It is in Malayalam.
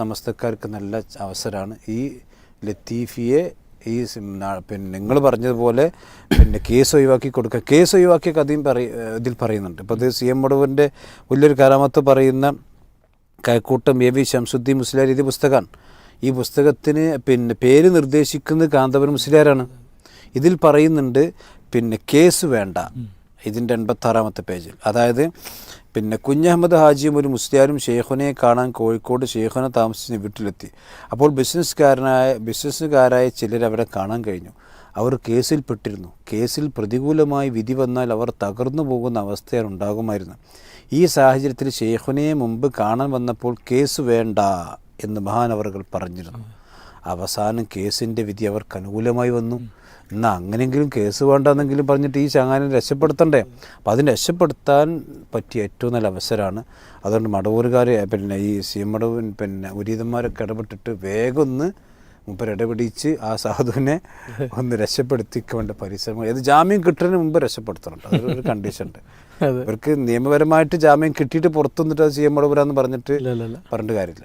സമസ്തക്കാർക്ക് നല്ല അവസരമാണ്. ഈ ലത്തീഫിയെ ഈ പിന്നെ നിങ്ങൾ പറഞ്ഞതുപോലെ പിന്നെ കേസ് ഒഴിവാക്കി കൊടുക്കുക കേസ് ഒഴിവാക്കിയ കഥയും പറയ ഇതിൽ പറയുന്നുണ്ട്. ഇപ്പോൾ ഇത് സി എം മടവിന്റെ വലിയൊരു കരാമത്ത് പറയുന്ന കൈക്കൂട്ടം എ വി ശംസുദ്ദീൻ മുസ്ലിയാർ ഇത് പുസ്തകമാണ് ഈ പുസ്തകത്തിന് പിന്നെ പേര് നിർദ്ദേശിക്കുന്നത് കാന്തപുരം മുസ്ലിയാരാണ്. ഇതിൽ പറയുന്നുണ്ട് പിന്നെ കേസ് വേണ്ട. ഇതിന്റെ എൺപത്താറാമത്തെ പേജിൽ. അതായത് പിന്നെ കുഞ്ഞഹമ്മദ് ഹാജിയും ഒരു മുസ്ലിയാരും ഷെയ്ഖുനെ കാണാൻ കോഴിക്കോട് ഷെയ്ഖുനെ താമസിച്ച് വീട്ടിലെത്തി. അപ്പോൾ ബിസിനസ്സുകാരനായ ബിസിനസ്സുകാരായ ചിലർ അവരെ കാണാൻ കഴിഞ്ഞു. അവർ കേസിൽ പെട്ടിരുന്നു. കേസിൽ പ്രതികൂലമായി വിധി വന്നാൽ അവർ തകർന്നു പോകുന്ന അവസ്ഥയാണ് ഉണ്ടാകുമായിരുന്നു ഈ സാഹചര്യത്തിൽ ഷെയ്ഖുനെ മുമ്പ് കാണാൻ വന്നപ്പോൾ കേസ് വേണ്ട എന്ന് മഹാനവറുകൾ പറഞ്ഞിരുന്നു. അവസാനം കേസിന്റെ വിധി അവർക്ക് അനുകൂലമായി വന്നു. എന്നാൽ അങ്ങനെയെങ്കിലും കേസ് വേണ്ടെന്നെങ്കിലും പറഞ്ഞിട്ട് ഈ ചങ്ങാനെ രക്ഷപ്പെടുത്തണ്ടേ? അപ്പം അതിന് രക്ഷപ്പെടുത്താൻ പറ്റിയ ഏറ്റവും നല്ല അവസരമാണ്. അതുകൊണ്ട് മടവൂരുകാർ പിന്നെ ഈ സി എം മടവൻ പിന്നെ ഉരീതന്മാരൊക്കെ ഇടപെട്ടിട്ട് വേഗം ഒന്ന് മുമ്പ് ഇടപെടിച്ച് ആ സാധുവിനെ ഒന്ന് രക്ഷപ്പെടുത്തിക്കേണ്ട പരിശ്രമം. ഏത് ജാമ്യം കിട്ടുന്നതിന് മുമ്പ് രക്ഷപ്പെടുത്തണം അതൊരു കണ്ടീഷൻ ഉണ്ട്. അവർക്ക് ഇവർക്ക് നിയമപരമായിട്ട് ജാമ്യം കിട്ടിയിട്ട് പുറത്തു നിന്നിട്ട് അത് സി എം മടവൂരാന്ന് പറഞ്ഞിട്ട് പറഞ്ഞിട്ട് കാര്യമില്ല.